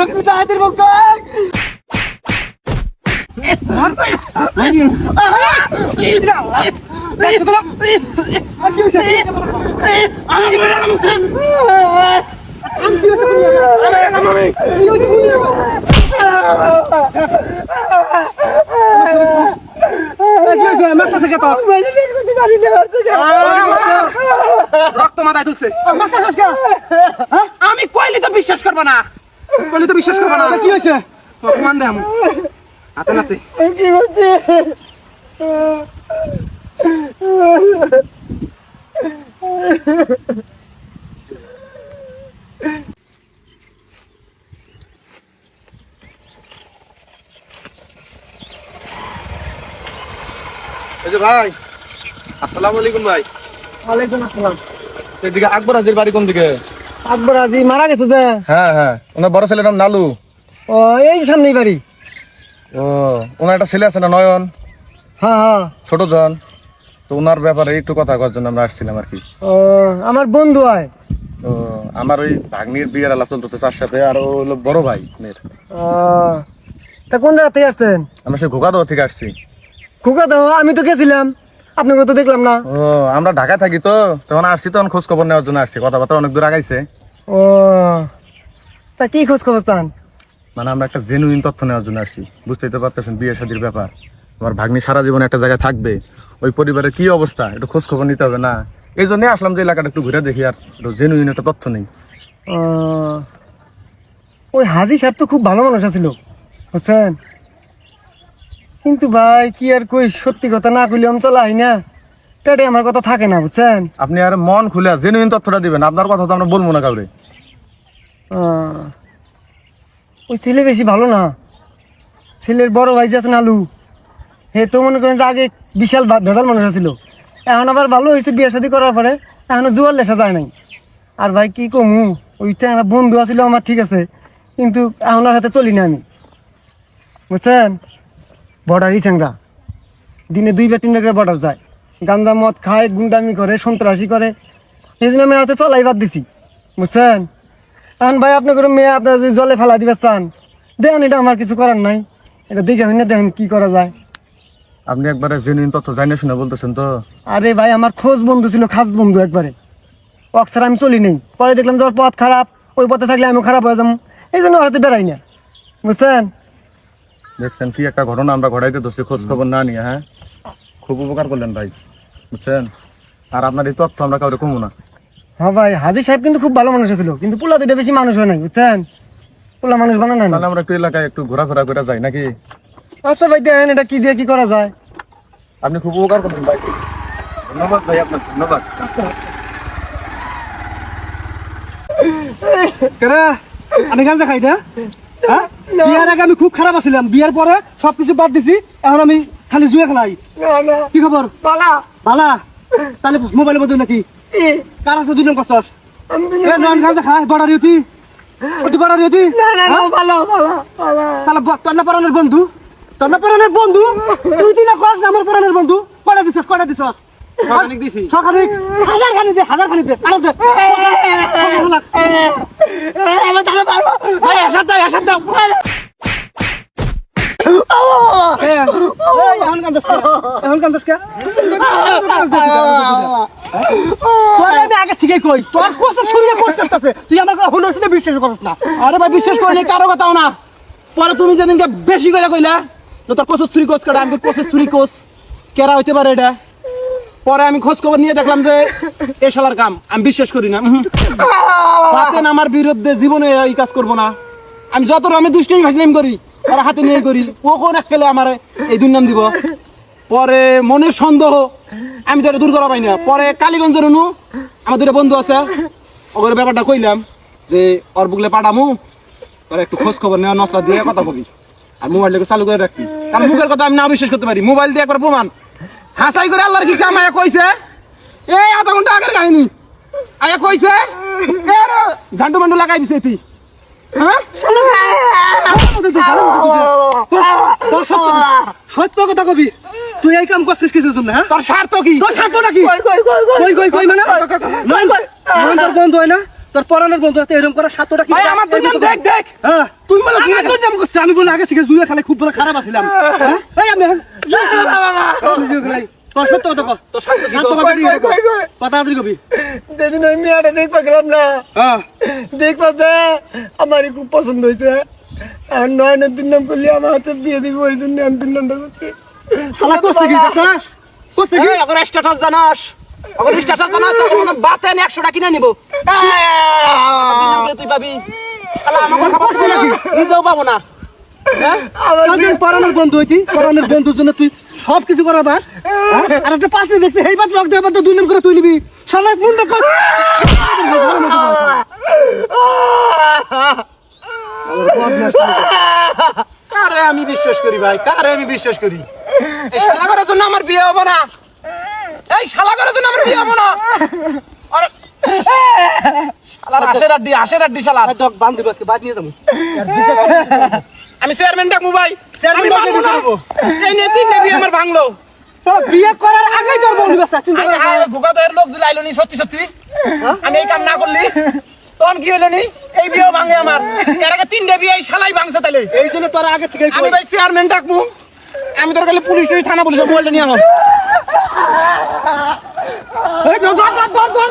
তোরা কিন্তু টাহাতের ভক্ত রক্ত মাথায় তুলছে আমি কইলি তো বিশ্বাস করব না। কইলি তো বিশ্বাস করব না। কি হয়েছে? অপমান দে আমি। হাতে নাতে। কি হচ্ছে এই যে ভাই আসসালামু আলাইকুম ভাই। ওয়ালাইকুম আসসালাম। এদিকে আকবর হাজির বাড়ি কোন দিকে? আকবর আজি মারা গেছে যে। হ্যাঁ হ্যাঁ। ওনার বড় ছেলের নাম নালু। ও এই সামনেই বাড়ি। ও ওনার একটা ছেলে আছে না নয়ন? হ্যাঁ হ্যাঁ। ছোট জন। তো ওনার ব্যাপারে একটু কথা করার জন্য আমরা আসছিলাম আর কি। ও আমার বন্ধু হয়। তো আমার ওই ভাগ্নির বিয়ের আলাপ চলতেছে তার সাথে আর ও হলো বড় ভাই মেয়ের। ও তা কোন জায়গা থেকে আসছেন? আমরা সেই ঘোকাদহ থেকে আসছি। তো আমি তো গেছিলাম। আপনাকে তো দেখলাম না। ও আমরা ঢাকায় থাকি তো তখন আসছি তখন খোঁজ খবর নেওয়ার জন্য আসছি কথাবার্তা অনেক দূর আগাইছে। ও তা কি খোঁজ খবর চান? মানে আমরা একটা জেনুইন তথ্য নেওয়ার জন্য আসছি বুঝতেই তো পারতেছেন বিয়ে শাদির ব্যাপার। আমার ভাগ্নি সারা জীবন একটা জায়গায় থাকবে ওই পরিবারের কি অবস্থা একটু খোঁজ খবর নিতে হবে না। এই জন্য আসলাম যে এলাকাটা একটু ঘুরে দেখি আর জেনুইন একটা তথ্য নেই। ওই হাজি সাহেব তো খুব ভালো মানুষ আছিল বুঝছেন? কিন্তু ভাই কি আর কই সত্যি কথা না কইলে আমি চলা হয় না। পেটে আমার কথা থাকে না বুঝছেন? আপনি আর মন খুলে জেনুইন তথ্যটা দিবেন আপনার কথা তো আমরা বলব না কাউরে। ওই ছেলে বেশি ভালো না। ছেলের বড় ভাই যে আছে নালু হে তো মনে করেন যে আগে বিশাল ভেজাল মানুষ ছিল এখন আবার ভালো হয়েছে বিয়ে শাদি করার পরে এখনও জোয়ার লেসা যায় নাই। আর ভাই কি কমু ওই একটা বন্ধু আছিল আমার ঠিক আছে। কিন্তু এখন আর হাতে চলি না আমি। বুঝছেন? বর্ডারই চ্যাংরা দিনে দুই বা তিন করে বর্ডার যায়। গান্দা মদ খায় গুন্ডামি করে সন্ত্রাসী করে। এই জন্য আমি হাতে চলাই বাদ দিছি। বুঝছেন? এখন ভাই আপনার করে মেয়ে আপনার যদি জলে ফেলা দিবে চান দেখেন এটা আমার কিছু করার নাই। এটা দেখে হইনা দেখেন কি করা যায়। আপনি একবারে জেনুইন তথ্য জানিয়ে শুনে বলতেছেন তো। আরে ভাই আমার খোঁজ বন্ধু ছিল খাস বন্ধু একবারে। অক্সার আমি চলি নেই। পরে দেখলাম যে ওর পথ খারাপ ওই পথে থাকলে আমি খারাপ হয়ে যাব। এই জন্য ওর হাতে বেড়াই না। বুঝছেন? দেখছেন কি একটা ঘটনা আমরা ঘটাইতে ধরছি খোঁজ খবর না নিয়ে হ্যাঁ? খুব উপকার করলেন ভাই বুঝছেন? আর আপনার এই তথ্য আমরা কাউরে কমু না। হ্যাঁ ভাই হাজির সাহেব কিন্তু খুব ভালো মানুষ ছিল কিন্তু পোলা দুটো বেশি মানুষ হয় নাই বুঝছেন? পোলা মানুষ বানানো না তাহলে আমরা একটু এলাকায় একটু ঘোরাফেরা করে যাই নাকি? আচ্ছা ভাই দেখেন এটা কি দিয়ে কি করা যায়? আপনি খুব উপকার করলেন ভাই। ধন্যবাদ ভাই আপনার ধন্যবাদ। কেরে? আমি গাঞ্জা খাই না? হ্যাঁ? বিয়ার আগে আমি খুব খারাপ আছিলাম বিয়ার পরে সবকিছু বাদ দিছি এখন আমি খালি জুয়ে খেলাই কি খবর পালা বালা তাহলে মোবাইলের মধ্যে নাকি কার আছে দুজন কষ্ট গাঞ্জা খাই বড়ারি হতি অতি বড়ারি হতি ভালো ভালো ভালো তাহলে ব- পরানের বন্ধু পরানের বন্ধু তুই দিনা কস না আমার পরানের বন্ধু কটা দিছস কটা দিছস দিছি হাজার খানি দে হাজার খানি দে আরও দে আমার তাহলে ভালো এই আসাদ দাও আসাদ দাও। এই, এই, এখন কান্দস এখন কান্দস কে? আগে থেকেই কই, তোর কোসে শুনিয়ে কোস করতেছে, তুই আমার কথা হলো শুনে বিশ্বাস করস না। আরে ভাই বিশ্বাস করিনি কারও কথাও না। পরে তুমি যেদিনকে বেশি করে কইলা তো তোর কোসে ছুরি কোস কাটা আমি কোসে ছুরি কোস কেরা হইতে পারে এটা? পরে আমি খোঁজ খবর নিয়ে দেখলাম যে এ শালার কাম, আমি বিশ্বাস করি না। পাতেন আমার বিরুদ্ধে জীবনে এই কাজ করব না। আমি যত আমি দুষ্টাই ভাসলাম করি ওরা হাতে নিয়ে করি। ও কোন একলে আমার এই দুর্নাম দিব। পরে মনের সন্দেহ, আমি তো দূর করা পাই না। পরে কালীগঞ্জের অনু, আমার দুটো বন্ধু আছে ওদের ব্যাপারটা কইলাম যে, ওর বুকলে পাঠামু তোর একটু খোঁজ খবর নেওয়া নসলা দিয়ে কথা কবি আর মোবাইলটাকে চালু করে রাখবি। কারণ মুখের কথা আমি না বিশ্বাস করতে পারি। মোবাইল দিয়ে একবার প্রমাণ। হাসাই করে আল্লাহর কি কাম? আয়া কইছে? এই আধা ঘণ্টা আগের কাহিনী। আয়া কইছে ঝান্ডু মান্ডু লাগাই দিছে তুই হ্যাঁ? সত্য- সত্য কথা কবি। তুই এই কাম করছিস কিছুর জন্য হ্যাঁ? তোর স্বার্থ কি? তোর স্বার্থটা কি? কই কই কই মানে? তোর বন্ধু হয় না? তোর পরানের বন্ধু তো এরকম করার সাতটা কি? আমার দেখ দেখ। হ্যাঁ। তুই বলে কি তোর নাম করছিস? আমি বলে আগে থেকে জুয়ে খেলে খুব বলে খারাপ আছিলাম। হ্যাঁ? এই আমি আমি কথা কবি। যেদিন গেলাম না হ্যাঁ। দেখবা যে আমারই খুব পছন্দ হয়েছে। আর নয়নের দিন নাম করলে আমার হাতে বিয়ে দিবি ওই জন্য আমি নামটা করছি। শালা করছে কি? দেখছস করছে কি? এই, স্ট্যাটাস জানাস। অগর স্ট্যাটাস জানাস তোর কোনো 100 টাকা কিনে নিব। তুই পাবি। শালা আমাকে খাবার করছে নাকি? নিজেও পাবো না। হ্যাঁ? পরানের বন্ধু হইতি পরানের বন্ধুর জন্য তুই সব কিছু করার বা আর একটা পাত্রী দেখছি এই পাত্র রক্ত তো দুই করে তুই নিবি। শালা মুন্ডা কর। কারে আমি বিশ্বাস করি ভাই? কারে আমি বিশ্বাস করি? এই শালা করার জন্য আমার বিয়ে হবে না। এই শালা করার জন্য আমার বিয়ে হবে না। আরে শালার আশের আড্ডি আশের আড্ডি শালা। ডক বান্ধ দিবি আজকে বাদ নিয়ে যাব। আমি চেয়ারম্যান ডাকবো ভাই। এই তিন বিয়ে আমার ভাঙলো। তো বিয়ে করার আগেই তোর বন্ধু ব্যস্ত চিন্তা কর। না। ভোগা দয়ের লোক যদি আইলো নি সত্যি সত্যি। আমি এই কাম না করলি। তখন কি নি? এই ভাঙে আমার। এর আগে তিনটে বিয়ে এই শালাই ভাঙছে তাহলে এই জন্য তোর আগে থেকে আমি ভাই চেয়ারম্যান ডাকবো। আমি তোর কাছে পুলিশ টুলিশ থানা পুলিশ মোবাইলটা নিয়ে আমার ধর, ধর, ধর, ধর, ধর।